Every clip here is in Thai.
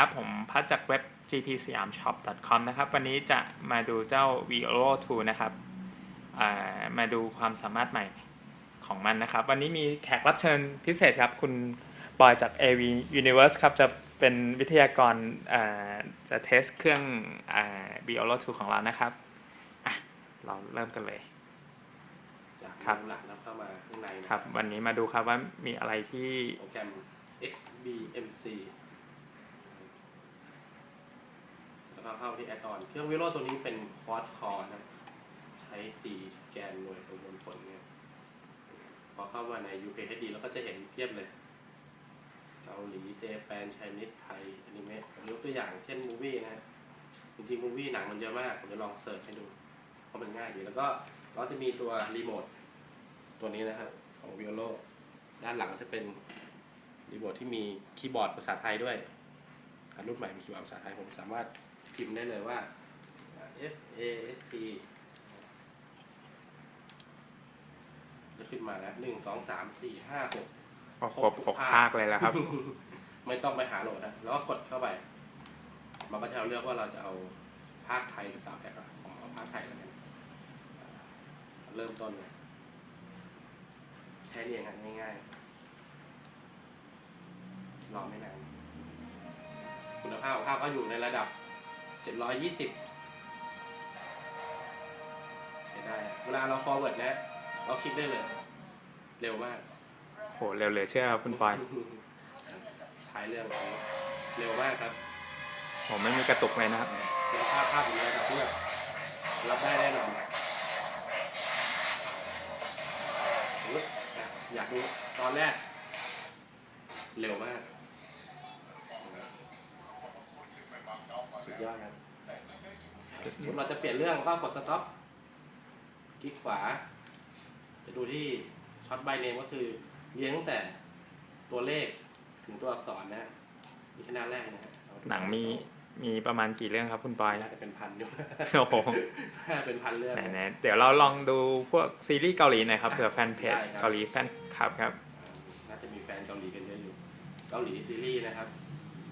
ครับผมพัดจากเว็บ gpsiamshop.com นะครับ วันนี้จะมาดูเจ้า Violo 2 นะครับอ่ามาดูความสามารถใหม่ของมันนะครับ วันนี้มีแขกรับเชิญพิเศษครับ คุณบอยจาก AV Universe ครับ จะเป็นวิทยากรอ่าจะเทสเครื่องอ่า Violo 2 ของเรานะครับอะเราเริ่มกันเลยจากครับหลักแล้วเข้ามาข้างในนะครับ วันนี้มาดูครับว่ามีอะไรที่โปรแกรม XBMC แล้วก็ เข้าที่แอดออนเครื่องวิโรตัวนี้เป็นคอดคอร์นะ ใช้4แกนหน่วยประมวลผลเนี่ย พอเข้ามาใน UKHD แล้วก็จะเห็นเพียบเลยเกาหลีเจแปนชนีสไทยอนิเมะยกตัวอย่างเช่นมูวี่นะจริงๆมูวี่หนังมันเยอะมาก ผมจะลองเสิร์ชให้ดู เพราะมันง่ายดี แล้วก็เราจะมีตัวรีโมทตัวนี้นะครับ ของ v i o l o ด้านหลังจะเป็นรีโมทที่มีคีย์บอร์ดภาษาไทยด้วย อันรุ่นใหม่มีคีย์บอร์ดภาษาไทยผมสามารถพิมพ์ได้เลยว่า F A S T จะขึ้นมาแล้วหนึ่งสองสามสี่ห้าหกครบหกภาคเลยแล้วครับ ไม่ต้องไปหาโหลดนะ แล้วก็กดเข้าไป มันก็จะเลือกว่าเราจะเอาภาคไทยหรือสาวแพ็กอะผมเอาภาคไทยแล้วกันอ่าเริ่มต้นเลยแค่นี้เองอะง่ายๆรอไม่นาน คุณภาพของภาพก็อยู่ในระดับ 720ใช้ได้อะเวลาเรา forward นะ เราคลิกได้เลย เร็วมากโหเร็วเหลยเชื่อครับคุณปอยท้ายเรื่องของเร็วมากครับผมไม่มีกระตุกเลยนะครับคุณภาพภาพอยู่ในระดับที่แบบรับได้แน่นอนอุ๊ยอะอยากดูตอนแรก เร็วมาก ดยอดครับสมมติเราจะเปลี่ยนเรื่องก็กดสต็อปคลิกขวา จะดูที่ช็อตไบเนมก็คือเรียงตั้งแต่ตัวเลขถึงตัวอักษรนะฮะนี่แค่หน้าแรกนะฮะเอาดูหนังมีมีประมาณกี่เรื่องครับคุณปอยน่าจะเป็นพันอยู่โอ้โหน่าจะเป็นพันเรื่องไหนๆเดี๋ยวเราลองดูพวกซีรีส์เกาหลีหน่อยครับเผื่อแฟนเพจได้ครับเกาหลีแฟนคลับครับอ่าน่าจะมีแฟนเกาหลีกันเยอะอยู่ เกาหลีซีรีส์นะครับ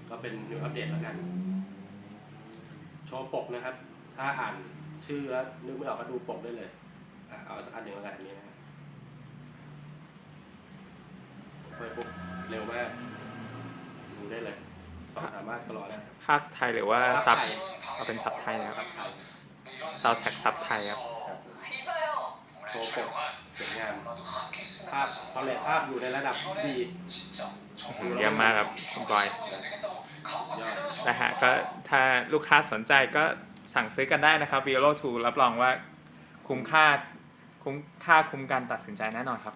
ก็เป็นนิวอัปเดตแล้วกันโชว์ปกนะครับ ถ้าอ่านชื่อแล้วนึกไม่ออกก็ดูปกได้เลยอะเอาสักอันหนึ่งแล้วกันอันนี้นะเปิดปุ๊บเร็วมาก ดูได้เลยสองสามารถก็รอได้ภาคไทยหรือว่าซับไทยเอาเป็นซับไทยนะครับซับไทยซาวแท็กซับไทยครับครับ โชว์ปกสวยงาม ภาพพอเลตภาพอยู่ในระดับดี เยี่ยมมากครับคุณปอยยอด นะฮะก็ถ้าลูกค้าสนใจก็สั่งซื้อกันได้นะครับ v i o l o 2รับรองว่าคุ้มค่าคุ้มค่าคุ้มการตัดสินใจแน่นอนครับ